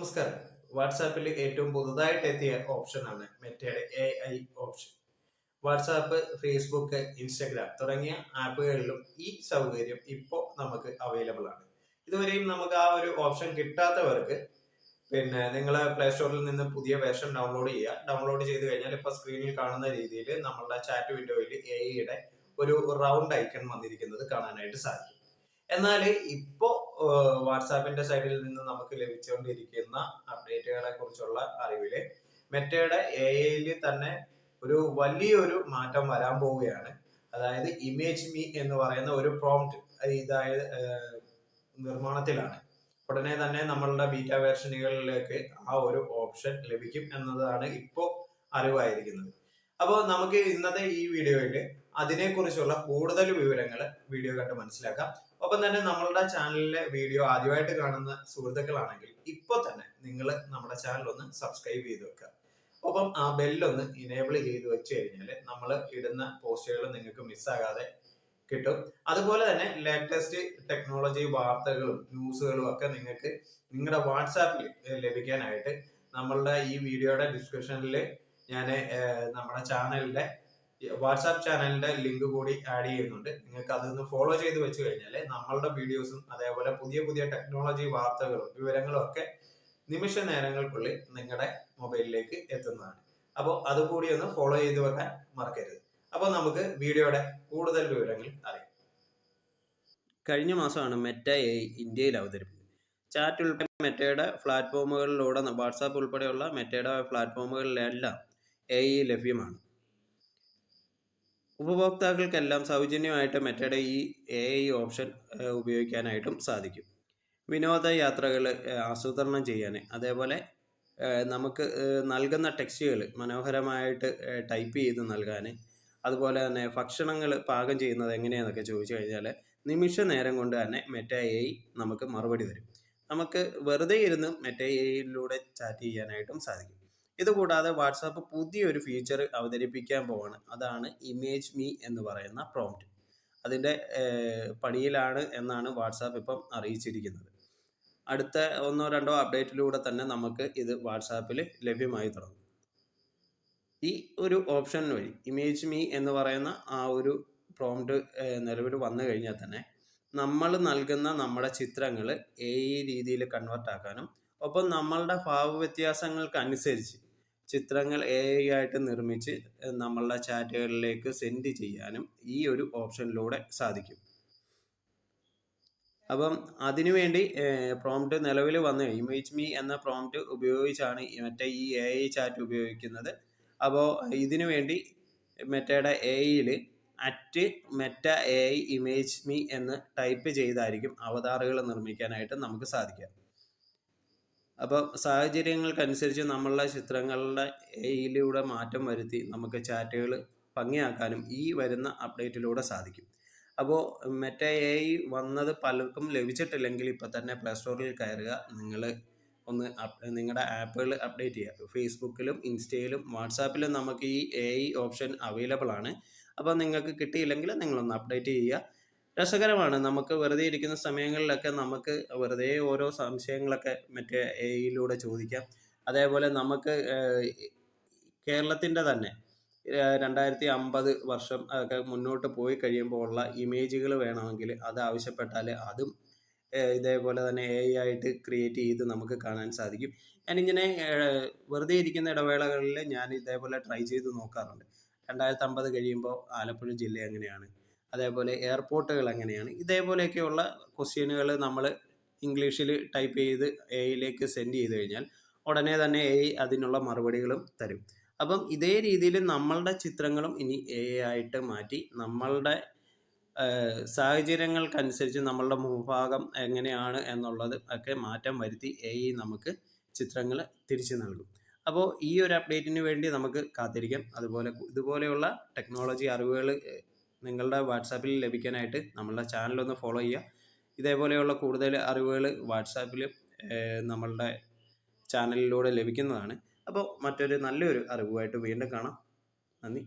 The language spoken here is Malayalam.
നമസ്കാരം. വാട്സാപ്പിൽ ഏറ്റവും പുതുതായിട്ട് എത്തിയ ഓപ്ഷനാണ് മെറ്റയുടെ A I option WhatsApp Facebook Instagram തുടങ്ങിയ ആപ്പുകളിലും ഈ സൗകര്യം ഇപ്പോൾ നമുക്ക് അവൈലബിൾ ആണ്. ഇതുവരെയും നമുക്ക് ആ ഒരു ഓപ്ഷൻ കിട്ടാത്തവർക്ക് പിന്നെ നിങ്ങൾ പ്ലേ സ്റ്റോറിൽ നിന്ന് പുതിയ വേർഷൻ ഡൗൺലോഡ് ചെയ്യുക. ഡൗൺലോഡ് ചെയ്ത് കഴിഞ്ഞാൽ ഇപ്പോൾ സ്ക്രീനിൽ കാണുന്ന രീതിയിൽ നമ്മളുടെ ചാറ്റ് വിൻഡോയിൽ എ ഐയുടെ ഒരു റൗണ്ട് ഐക്കൺ വന്നിരിക്കുന്നത് കാണാനായിട്ട് സാധിക്കും. എന്നാൽ ഇപ്പോ വാട്സാപ്പിന്റെ സൈഡിൽ നിന്ന് നമുക്ക് ലഭിച്ചുകൊണ്ടിരിക്കുന്ന അപ്ഡേറ്റുകളെ കുറിച്ചുള്ള അറിവിൽ മെറ്റയുടെ എ ഐയിൽ തന്നെ ഒരു വലിയൊരു മാറ്റം വരാൻ പോവുകയാണ്. അതായത് ഇമേജ് മീ എന്ന് പറയുന്ന ഒരു പ്രോംപ്റ്റ് ഇതായ നിർമ്മാണത്തിലാണ്. ഉടനെ തന്നെ നമ്മളുടെ ബീറ്റ വേർഷനുകളിലേക്ക് ആ ഒരു ഓപ്ഷൻ ലഭിക്കും എന്നതാണ് ഇപ്പോൾ അറിവായിരിക്കുന്നത്. അപ്പോൾ നമുക്ക് ഇന്നത്തെ ഈ വീഡിയോയിൽ അതിനെക്കുറിച്ചുള്ള കൂടുതൽ വിവരങ്ങൾ വീഡിയോ കണ്ട് മനസ്സിലാക്കാം. ഒപ്പം തന്നെ നമ്മളുടെ ചാനലിലെ വീഡിയോ ആദ്യമായിട്ട് കാണുന്ന സുഹൃത്തുക്കളാണെങ്കിൽ ഇപ്പൊ തന്നെ നിങ്ങൾ നമ്മുടെ ചാനൽ ഒന്ന് സബ്സ്ക്രൈബ് ചെയ്ത് വെക്കുക ഒപ്പം ആ ബെല്ലൊന്ന് ഇനേബിൾ ചെയ്ത് വെച്ച് കഴിഞ്ഞാൽ നമ്മൾ ഇടുന്ന പോസ്റ്റുകൾ നിങ്ങൾക്ക് മിസ്സാകാതെ കിട്ടും. അതുപോലെ തന്നെ ലേറ്റസ്റ്റ് ടെക്നോളജി വാർത്തകളും ന്യൂസുകളും ഒക്കെ നിങ്ങൾക്ക് നിങ്ങളുടെ വാട്സാപ്പിൽ ലഭിക്കാനായിട്ട് നമ്മളുടെ ഈ വീഡിയോയുടെ ഡിസ്ക്രിപ്ഷനിൽ ഞാൻ നമ്മുടെ ചാനലിന്റെ വാട്സാപ്പ് ചാനലിന്റെ ലിങ്ക് കൂടി ആഡ് ചെയ്യുന്നുണ്ട്. നിങ്ങൾക്ക് അതൊന്ന് ഫോളോ ചെയ്ത് വെച്ച് കഴിഞ്ഞാൽ നമ്മളുടെ വീഡിയോസും അതേപോലെ പുതിയ പുതിയ ടെക്നോളജി വാർത്തകളും വിവരങ്ങളും ഒക്കെ നിമിഷ നേരങ്ങൾക്കുള്ളിൽ നിങ്ങളുടെ മൊബൈലിലേക്ക് എത്തുന്നതാണ്. അപ്പോൾ അതുകൂടി ഒന്ന് ഫോളോ ചെയ്ത് വെക്കാൻ മറക്കരുത്. അപ്പോൾ നമുക്ക് വീഡിയോയുടെ കൂടുതൽ വിവരങ്ങൾ അറിയാം. കഴിഞ്ഞ മാസമാണ് മെറ്റ എ ഇന്ത്യയിൽ അവതരിപ്പിച്ചത്. ചാറ്റ് ഉൾപ്പെടെ മെറ്റയുടെ പ്ലാറ്റ്ഫോമുകളിലൂടെ വാട്സാപ്പ് ഉൾപ്പെടെയുള്ള മെറ്റയുടെ പ്ലാറ്റ്ഫോമുകളിലെല്ലാം എ ഇ ലഭ്യമാണ്. ഉപഭോക്താക്കൾക്കെല്ലാം സൗജന്യമായിട്ട് മെറ്റയുടെ ഈ എ ഐ ഓപ്ഷൻ ഉപയോഗിക്കാനായിട്ടും സാധിക്കും. വിനോദ വിനോദയാത്രകൾ ആസൂത്രണം ചെയ്യാൻ അതേപോലെ നമുക്ക് നൽകുന്ന ടെക്സ്റ്റുകൾ മനോഹരമായിട്ട് ടൈപ്പ് ചെയ്ത് നൽകാൻ അതുപോലെ തന്നെ ഭക്ഷണങ്ങൾ പാകം ചെയ്യുന്നത് എങ്ങനെയാണെന്നൊക്കെ ചോദിച്ചു കഴിഞ്ഞാൽ നിമിഷ നേരം കൊണ്ട് തന്നെ മെറ്റ എ നമുക്ക് മറുപടി തരും. നമുക്ക് വെറുതെ ഇരുന്ന് മെറ്റ എയിലൂടെ ചാറ്റ് ചെയ്യാനായിട്ടും സാധിക്കും. ഇതുകൂടാതെ വാട്സാപ്പ് പുതിയൊരു ഫീച്ചർ അവതരിപ്പിക്കാൻ പോവാണ്. അതാണ് ഇമേജ് മീ എന്ന് പറയുന്ന പ്രോംപ്റ്റ് അതിന്റെ പണിയിലാണ് എന്നാണ് വാട്സാപ്പ് ഇപ്പം അറിയിച്ചിരിക്കുന്നത്. അടുത്ത ഒന്നോ രണ്ടോ അപ്ഡേറ്റിലൂടെ തന്നെ നമുക്ക് ഇത് വാട്സാപ്പിൽ ലഭ്യമായി തുടങ്ങും. ഈ ഒരു ഓപ്ഷൻ വഴി ഇമേജ് മീ എന്ന് പറയുന്ന ആ ഒരു പ്രോംപ്റ്റ് നിലവിൽ വന്നു കഴിഞ്ഞാൽ തന്നെ നമ്മൾ നൽകുന്ന നമ്മുടെ ചിത്രങ്ങൾ ഏ രീതിയിൽ കൺവേർട്ട് ആക്കാനും ഒപ്പം നമ്മളുടെ ഭാവ വ്യത്യാസങ്ങൾക്ക് അനുസരിച്ച് ചിത്രങ്ങൾ എ ഐ ആയിട്ട് നിർമ്മിച്ച് നമ്മളുടെ ചാറ്റുകളിലേക്ക് സെൻഡ് ചെയ്യാനും ഈ ഒരു ഓപ്ഷനിലൂടെ സാധിക്കും. അപ്പം അതിനുവേണ്ടി പ്രോംപ്റ്റ് നിലവിൽ വന്ന. ഇമേജ് മീ എന്ന പ്രോംപ്റ്റ് ഉപയോഗിച്ചാണ് മറ്റേ ഈ എ ഐ ചാറ്റ് ഉപയോഗിക്കുന്നത്. അപ്പോൾ ഇതിനു വേണ്ടി മെറ്റയുടെ എ ഐയിൽ at Meta A I image me എന്ന് ടൈപ്പ് ചെയ്തായിരിക്കും അവതാറുകൾ നിർമ്മിക്കാനായിട്ട് നമുക്ക് സാധിക്കുക. അപ്പോൾ സാഹചര്യങ്ങൾക്കനുസരിച്ച് നമ്മളുടെ ചിത്രങ്ങളുടെ എയിലൂടെ മാറ്റം വരുത്തി നമുക്ക് ചാറ്റുകൾ ഭംഗിയാക്കാനും ഈ വരുന്ന അപ്ഡേറ്റിലൂടെ സാധിക്കും. അപ്പോൾ മെറ്റ എ വന്നത് പലർക്കും ലഭിച്ചിട്ടില്ലെങ്കിൽ ഇപ്പം തന്നെ പ്ലേ സ്റ്റോറിൽ കയറുക. നിങ്ങൾ ഒന്ന് നിങ്ങളുടെ ആപ്പുകൾ അപ്ഡേറ്റ് ചെയ്യുക. ഫേസ്ബുക്കിലും ഇൻസ്റ്റയിലും വാട്സാപ്പിലും നമുക്ക് ഈ എ ഓപ്ഷൻ അവൈലബിൾ ആണ്. അപ്പോൾ നിങ്ങൾക്ക് കിട്ടിയില്ലെങ്കിൽ നിങ്ങളൊന്ന് അപ്ഡേറ്റ് ചെയ്യുക. രസകരമാണ്. നമുക്ക് വെറുതെ ഇരിക്കുന്ന സമയങ്ങളിലൊക്കെ നമുക്ക് വെറുതെ ഓരോ സംശയങ്ങളൊക്കെ മറ്റേ എയിലൂടെ ചോദിക്കാം. അതേപോലെ നമുക്ക് കേരളത്തിന്റെ തന്നെ രണ്ടായിരത്തി അമ്പത് വർഷം ഒക്കെ മുന്നോട്ട് പോയി കഴിയുമ്പോൾ ഉള്ള ഇമേജുകൾ വേണമെങ്കിൽ അത് ആവശ്യപ്പെട്ടാൽ അതും ഇതേപോലെ തന്നെ എ ആയിട്ട് ക്രിയേറ്റ് ചെയ്ത് നമുക്ക് കാണാൻ സാധിക്കും. ഞാനിങ്ങനെ വെറുതെ ഇരിക്കുന്ന ഇടവേളകളിൽ ഞാൻ ഇതേപോലെ ട്രൈ ചെയ്ത് നോക്കാറുണ്ട്. രണ്ടായിരത്തി അമ്പത് കഴിയുമ്പോൾ ആലപ്പുഴ ജില്ല എങ്ങനെയാണ്? അതേപോലെ എയർപോർട്ടുകൾ എങ്ങനെയാണ് ഇതേപോലെയൊക്കെയുള്ള ക്വസ്റ്റ്യനുകൾ നമ്മൾ ഇംഗ്ലീഷിൽ ടൈപ്പ് ചെയ്ത് എയിലേക്ക് സെൻഡ് ചെയ്ത് കഴിഞ്ഞാൽ ഉടനെ തന്നെ എ അതിനുള്ള മറുപടികളും തരും. അപ്പം ഇതേ രീതിയിൽ നമ്മളുടെ ചിത്രങ്ങളും ഇനി എ ആയിട്ട് മാറ്റി നമ്മളുടെ സാഹചര്യങ്ങൾക്കനുസരിച്ച് നമ്മളുടെ മുഖഭാഗം എങ്ങനെയാണ് എന്നുള്ളത് ഒക്കെ മാറ്റം വരുത്തി എ നമുക്ക് ചിത്രങ്ങൾ തിരിച്ചു നൽകും. അപ്പോൾ ഈ ഒരു അപ്ഡേറ്റിന് വേണ്ടി നമുക്ക് കാത്തിരിക്കാം. അതുപോലെ ഇതുപോലെയുള്ള ടെക്നോളജി അറിവുകൾ നിങ്ങളുടെ വാട്സാപ്പിൽ ലഭിക്കാനായിട്ട് നമ്മളുടെ ചാനലൊന്ന് ഫോളോ ചെയ്യുക. ഇതേപോലെയുള്ള കൂടുതൽ അറിവുകൾ വാട്സാപ്പിൽ നമ്മളുടെ ചാനലിലൂടെ ലഭിക്കുന്നതാണ്. അപ്പോൾ മറ്റൊരു നല്ലൊരു അറിവുമായിട്ട് വീണ്ടും കാണാം. നന്ദി.